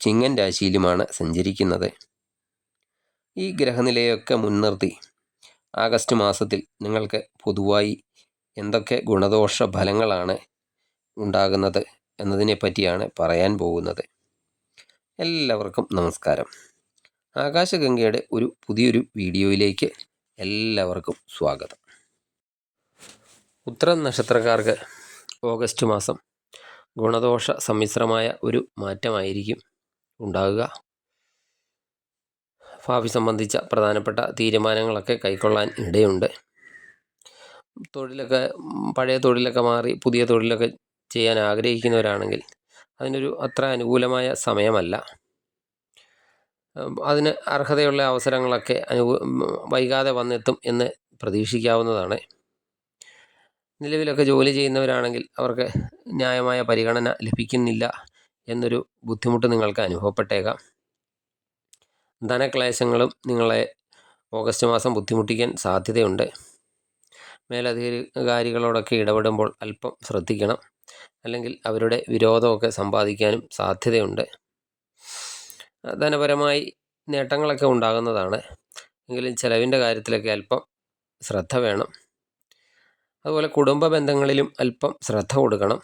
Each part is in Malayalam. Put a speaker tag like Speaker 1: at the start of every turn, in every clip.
Speaker 1: ചിങ്ങൻ രാശിയിലുമാണ് സഞ്ചരിക്കുന്നത്. ഈ ഗ്രഹനിലയൊക്കെ മുൻനിർത്തി ആഗസ്റ്റ് മാസത്തിൽ നിങ്ങൾക്ക് പൊതുവായി എന്തൊക്കെ ഗുണദോഷ ഫലങ്ങളാണ് ഉണ്ടാകുന്നത് എന്നതിനെ പറ്റിയാണ് പറയാൻ പോകുന്നത്. എല്ലാവർക്കും നമസ്കാരം. ആകാശഗംഗയുടെ ഒരു പുതിയൊരു വീഡിയോയിലേക്ക് എല്ലാവർക്കും സ്വാഗതം. ഉത്തര നക്ഷത്രക്കാർക്ക് ഓഗസ്റ്റ് മാസം ഗുണദോഷ സമ്മിശ്രമായ ഒരു മാറ്റമായിരിക്കും. ഉണ്ടാകുക. ഭാവി സംബന്ധിച്ച പ്രധാനപ്പെട്ട തീരുമാനങ്ങളൊക്കെ കൈക്കൊള്ളാൻ ഇടയുണ്ട്. തൊഴിലൊക്കെ പഴയ തൊഴിലൊക്കെ മാറി പുതിയ തൊഴിലൊക്കെ ചെയ്യാൻ ആഗ്രഹിക്കുന്നവരാണെങ്കിൽ അതിനൊരു അത്ര അനുകൂലമായ സമയമല്ല. അതിന് അർഹതയുള്ള അവസരങ്ങളൊക്കെ അനുകൂ വൈകാതെ വന്നെത്തും എന്ന് പ്രതീക്ഷിക്കാവുന്നതാണ്. നിലവിലൊക്കെ ജോലി ചെയ്യുന്നവരാണെങ്കിൽ അവർക്ക് ന്യായമായ പരിഗണന ലഭിക്കുന്നില്ല. എന്നൊരു ബുദ്ധിമുട്ട് നിങ്ങൾക്ക് അനുഭവപ്പെട്ടേക്കാം. ധനക്ലേശങ്ങളും നിങ്ങളെ ഓഗസ്റ്റ് മാസം ബുദ്ധിമുട്ടിക്കാൻ സാധ്യതയുണ്ട്. മേലധികാരികളോടൊക്കെ ഇടപെടുമ്പോൾ അല്പം ശ്രദ്ധിക്കണം. അല്ലെങ്കിൽ അവരുടെ വിരോധമൊക്കെ സമ്പാദിക്കാനും സാധ്യതയുണ്ട്. ധനപരമായി നേട്ടങ്ങളൊക്കെ ഉണ്ടാകുന്നതാണ്. എങ്കിലും ചിലവിന്റെ കാര്യത്തിലൊക്കെ അല്പം ശ്രദ്ധ വേണം. അതുപോലെ കുടുംബ ബന്ധങ്ങളിലും അല്പം ശ്രദ്ധ കൊടുക്കണം.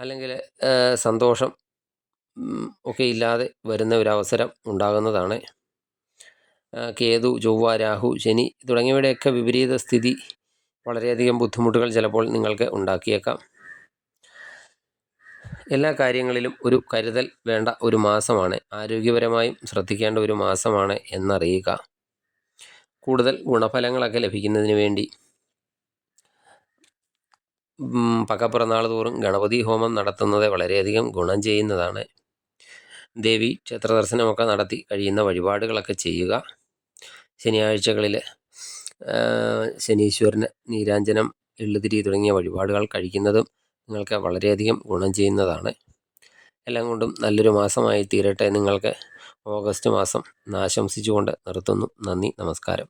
Speaker 1: അല്ലെങ്കിൽ സന്തോഷം ഒക്കെ ഇല്ലാതെ വരുന്ന ഒരു അവസരം ഉണ്ടാകുന്നതാണ്. കേതു ചൊവ്വ രാഹു ശനി തുടങ്ങിയവയുടെയൊക്കെ വിപരീത സ്ഥിതി വളരെയധികം ബുദ്ധിമുട്ടുകൾ ചിലപ്പോൾ നിങ്ങൾക്ക് ഉണ്ടാക്കിയേക്കാം. എല്ലാ കാര്യങ്ങളിലും ഒരു കരുതൽ വേണ്ട ഒരു മാസമാണ്. ആരോഗ്യപരമായും ശ്രദ്ധിക്കേണ്ട ഒരു മാസമാണ് എന്നറിയുക. കൂടുതൽ ഗുണഫലങ്ങളൊക്കെ ലഭിക്കുന്നതിന് വേണ്ടി പക്കപ്പിറന്നാൾ തോറും ഗണപതി ഹോമം നടത്തുന്നത് വളരെയധികം ഗുണം ചെയ്യുന്നതാണ്. ദേവി ക്ഷേത്ര ദർശനമൊക്കെ നടത്തി കഴിയുന്ന വഴിപാടുകളൊക്കെ ചെയ്യുക. ശനിയാഴ്ചകളിൽ ശനീശ്വരന് നീരാഞ്ജനം എള്ളുതിരി തുടങ്ങിയ വഴിപാടുകൾ കഴിക്കുന്നതും നിങ്ങൾക്ക് വളരെയധികം ഗുണം ചെയ്യുന്നതാണ്. എല്ലാം കൊണ്ടും നല്ലൊരു മാസമായി തീരട്ടെ നിങ്ങൾക്ക്. ഓഗസ്റ്റ് മാസം ആശംസിച്ചുകൊണ്ട് നിർത്തുന്നു. നന്ദി നമസ്കാരം.